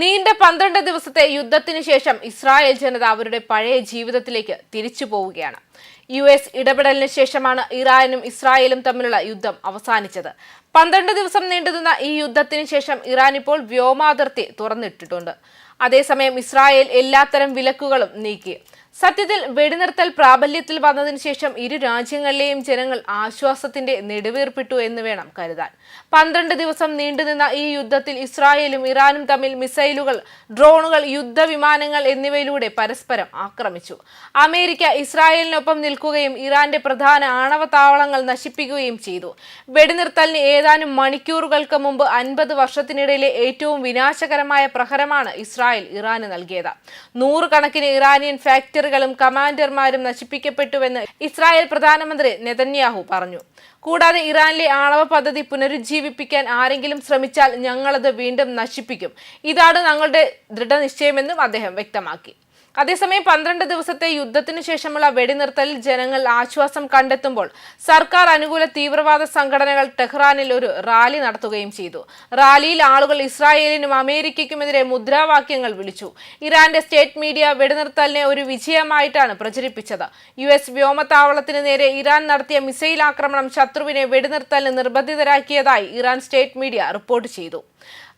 നീണ്ട പന്ത്രണ്ട് ദിവസത്തെ യുദ്ധത്തിന് ശേഷം ഇസ്രായേൽ ജനത അവരുടെ പഴയ ജീവിതത്തിലേക്ക് തിരിച്ചു പോവുകയാണ്. യു എസ് ഇടപെടലിന് ശേഷമാണ് ഇറാനും ഇസ്രായേലും തമ്മിലുള്ള യുദ്ധം അവസാനിച്ചത്. പന്ത്രണ്ട് ദിവസം നീണ്ടുനിന്ന ഈ യുദ്ധത്തിന് ശേഷം ഇറാൻ ഇപ്പോൾ വ്യോമാതിർത്തി തുറന്നിട്ടിട്ടുണ്ട്. അതേസമയം ഇസ്രായേൽ എല്ലാത്തരം വിലക്കുകളും നീക്കി. സത്യത്തിൽ വെടിനിർത്തൽ പ്രാബല്യത്തിൽ വന്നതിന് ശേഷം ഇരു രാജ്യങ്ങളിലെയും ജനങ്ങൾ ആശ്വാസത്തിന്റെ നെടുവീർപ്പിട്ടു എന്ന് വേണം കരുതാൻ. പന്ത്രണ്ട് ദിവസം നീണ്ടുനിന്ന ഈ യുദ്ധത്തിൽ ഇസ്രായേലും ഇറാനും തമ്മിൽ മിസൈലുകൾ ഡ്രോണുകൾ യുദ്ധവിമാനങ്ങൾ എന്നിവയിലൂടെ പരസ്പരം ആക്രമിച്ചു. അമേരിക്ക ഇസ്രായേലിനൊപ്പം നിൽക്കുകയും ഇറാന്റെ പ്രധാന ആണവ താവളങ്ങൾ നശിപ്പിക്കുകയും ചെയ്തു. വെടിനിർത്തലിന് ഏതാനും മണിക്കൂറുകൾക്ക് മുമ്പ് അൻപത് വർഷത്തിനിടയിലെ ഏറ്റവും വിനാശകരമായ പ്രഹരമാണ് ഇസ്രായേൽ ഇറാന് നൽകിയത്. നൂറുകണക്കിന് ഇറാനിയൻ ഫാക്ടറികളും കമാൻഡർമാരും നശിപ്പിക്കപ്പെട്ടുവെന്ന് ഇസ്രായേൽ പ്രധാനമന്ത്രി നെതന്യാഹു പറഞ്ഞു. കൂടാതെ ഇറാനിലെ ആണവ പദ്ധതി പുനരുജ്ജീവിപ്പിക്കാൻ ആരെങ്കിലും ശ്രമിച്ചാൽ ഞങ്ങളത് വീണ്ടും നശിപ്പിക്കും. ഇതാണ് ഞങ്ങളുടെ ദൃഢനിശ്ചയമെന്നും അദ്ദേഹം വ്യക്തമാക്കി. അതേസമയം പന്ത്രണ്ട് ദിവസത്തെ യുദ്ധത്തിനു ശേഷമുള്ള വെടിനിർത്തലിൽ ജനങ്ങൾ ആശ്വാസം കണ്ടെത്തുമ്പോൾ സർക്കാർ അനുകൂല തീവ്രവാദ സംഘടനകൾ ടെഹ്റാനിൽ ഒരു റാലി നടത്തുകയും ചെയ്തു. റാലിയിൽ ആളുകൾ ഇസ്രായേലിനും അമേരിക്കയ്ക്കുമെതിരെ മുദ്രാവാക്യങ്ങൾ വിളിച്ചു. ഇറാന്റെ സ്റ്റേറ്റ് മീഡിയ വെടിനിർത്തലിനെ ഒരു വിജയമായിട്ടാണ് പ്രചരിപ്പിച്ചത്. യു എസ് വ്യോമത്താവളത്തിന് നേരെ ഇറാൻ നടത്തിയ മിസൈൽ ആക്രമണം ശത്രുവിനെ വെടിനിർത്തലിന് നിർബന്ധിതരാക്കിയതായി ഇറാൻ സ്റ്റേറ്റ് മീഡിയ റിപ്പോർട്ട് ചെയ്തു.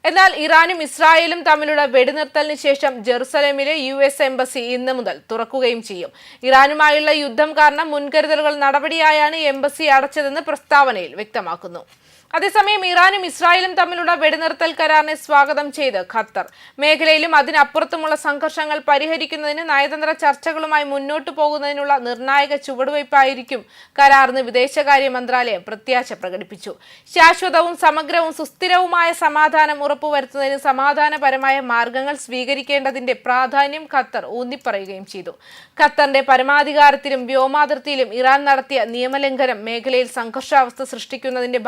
എന്നാൽ ഇറാനും ഇസ്രായേലും തമ്മിലുള്ള വെടിനിർത്തലിന് ശേഷം ജെറുസലേമിലെ യു എസ് എംബസി ഇന്ന് മുതൽ തുറക്കുകയും ചെയ്യും. ഇറാനുമായുള്ള യുദ്ധം കാരണം മുൻകരുതലുകൾ നടപടിയായാണ് എംബസി അടച്ചതെന്ന് പ്രസ്താവനയിൽ വ്യക്തമാക്കുന്നു. അതേസമയം ഇറാനും ഇസ്രായേലും തമ്മിലുള്ള വെടിനിർത്തൽ കരാറിനെ സ്വാഗതം ചെയ്ത് ഖത്തർ. മേഖലയിലും അതിനപ്പുറത്തുമുള്ള സംഘർഷങ്ങൾ പരിഹരിക്കുന്നതിന് നയതന്ത്ര ചർച്ചകളുമായി മുന്നോട്ടു പോകുന്നതിനുള്ള നിർണായക ചുവടുവയ്പായിരിക്കും കരാറിന് വിദേശകാര്യ മന്ത്രാലയം പ്രത്യാശ പ്രകടിപ്പിച്ചു. ശാശ്വതവും സമഗ്രവും സുസ്ഥിരവുമായ സമാധാനം ഉറപ്പുവരുത്തുന്നതിന് സമാധാനപരമായ മാർഗങ്ങൾ സ്വീകരിക്കേണ്ടതിന്റെ പ്രാധാന്യം ഖത്തർ ഊന്നിപ്പറയുകയും ചെയ്തു. ഖത്തറിന്റെ പരമാധികാരത്തിലും വ്യോമാതിർത്തിയിലും ഇറാൻ നടത്തിയ നിയമലംഘനം മേഖലയിൽ സംഘർഷാവസ്ഥ സൃഷ്ടിക്കുന്നതിന്റെ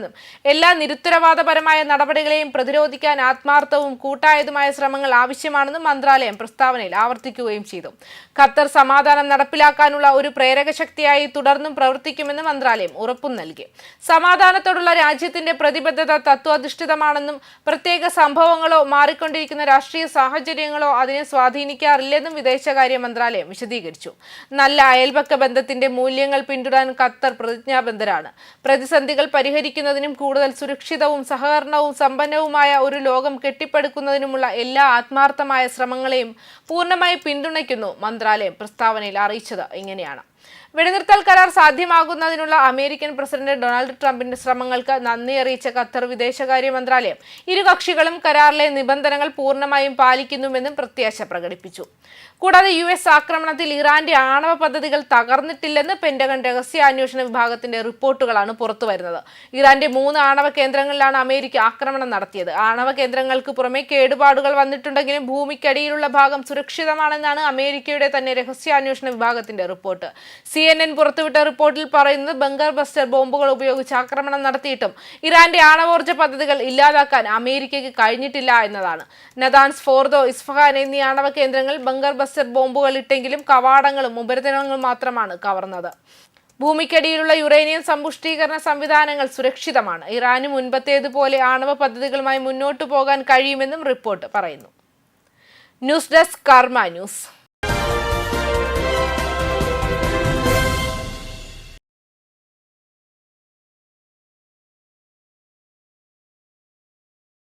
ഭാഗമാണെന്നും എല്ലാ നിരുത്തരവാദപരമായ നടപടികളെയും പ്രതിരോധിക്കാൻ ആത്മാർത്ഥവും കൂട്ടായതുമായ ശ്രമങ്ങൾ ആവശ്യമാണെന്നും മന്ത്രാലയം പ്രസ്താവനയിൽ ആവർത്തിക്കുകയും ചെയ്തു. ഖത്തർ സമാധാനം നടപ്പിലാക്കാനുള്ള ഒരു പ്രേരക ശക്തിയായി തുടർന്നും പ്രവർത്തിക്കുമെന്ന് മന്ത്രാലയം ഉറപ്പും നൽകി. സമാധാനത്തോടുള്ള രാജ്യത്തിന്റെ പ്രതിബദ്ധത തത്വാധിഷ്ഠിതമാണെന്നും പ്രത്യേക സംഭവങ്ങളോ മാറിക്കൊണ്ടിരിക്കുന്ന രാഷ്ട്രീയ സാഹചര്യങ്ങളോ അതിനെ സ്വാധീനിക്കാറില്ലെന്നും വിദേശകാര്യ മന്ത്രാലയം വിശദീകരിച്ചു. നല്ല അയൽപക്ക ബന്ധത്തിന്റെ മൂല്യങ്ങൾ പിന്തുടരാൻ ഖത്തർ പ്രതിജ്ഞാബദ്ധരാണ്. പ്രതിസന്ധികൾ പരിഹരിക്കുന്നതിനും കൂടുതൽ സുരക്ഷിതവും സഹകരണവും സമ്പന്നവുമായ ഒരു ലോകം കെട്ടിപ്പടുക്കുന്നതിനുമുള്ള എല്ലാ ആത്മാർത്ഥമായ ശ്രമങ്ങളെയും പൂർണമായി പിന്തുണയ്ക്കുന്നു മന്ത്രാലയം പ്രസ്താവനയിൽ അറിയിച്ചത് ഇങ്ങനെയാണ്. വെടിനിർത്തൽ കരാർ സാധ്യമാകുന്നതിനുള്ള അമേരിക്കൻ പ്രസിഡന്റ് ഡൊണാൾഡ് ട്രംപിന്റെ ശ്രമങ്ങൾക്ക് നന്ദി അറിയിച്ച ഖത്തർ വിദേശകാര്യ മന്ത്രാലയം. ഇരു കക്ഷികളും കരാറിലെ നിബന്ധനകൾ പൂർണമായും പാലിക്കുന്നുവെന്നും പ്രത്യാശ പ്രകടിപ്പിച്ചു. കൂടാതെ യു എസ് ആക്രമണത്തിൽ ഇറാന്റെ ആണവ പദ്ധതികൾ തകർന്നിട്ടില്ലെന്ന് പെന്റഗൺ രഹസ്യാന്വേഷണ വിഭാഗത്തിന്റെ റിപ്പോർട്ടുകളാണ് പുറത്തുവരുന്നത്. ഇറാന്റെ മൂന്ന് ആണവ കേന്ദ്രങ്ങളിലാണ് അമേരിക്ക ആക്രമണം നടത്തിയത്. ആണവ കേന്ദ്രങ്ങൾക്ക് പുറമെ കേടുപാടുകൾ വന്നിട്ടുണ്ടെങ്കിലും ഭൂമിക്കടിയിലുള്ള ഭാഗം സുരക്ഷിതമാണെന്നാണ് അമേരിക്കയുടെ തന്നെ രഹസ്യാന്വേഷണ വിഭാഗത്തിന്റെ റിപ്പോർട്ട്. സി എൻ എൻ പുറത്തുവിട്ട റിപ്പോർട്ടിൽ പറയുന്നത് ബങ്കർ ബസ്റ്റർ ബോംബുകൾ ഉപയോഗിച്ച് ആക്രമണം നടത്തിയിട്ടും ഇറാന്റെ ആണവോർജ പദ്ധതികൾ ഇല്ലാതാക്കാൻ അമേരിക്കയ്ക്ക് കഴിഞ്ഞിട്ടില്ല എന്നതാണ്. നദാൻസ് ഫോർദോ ഇസ്ഫഹാൻ എന്നീ ആണവ കേന്ദ്രങ്ങൾ ബങ്കർ ബസ്റ്റർ ബോംബുകൾ ഇട്ടെങ്കിലും കവാടങ്ങളും ഉപരിതലങ്ങളും മാത്രമാണ് കവർന്നത്. ഭൂമിക്കടിയിലുള്ള യുറേനിയം സമ്പുഷ്ടീകരണ സംവിധാനങ്ങൾ സുരക്ഷിതമാണ്. ഇറാന് മുൻപത്തേതുപോലെ ആണവ പദ്ധതികളുമായി മുന്നോട്ടു പോകാൻ കഴിയുമെന്നും റിപ്പോർട്ട് പറയുന്നു. News desk Karma news.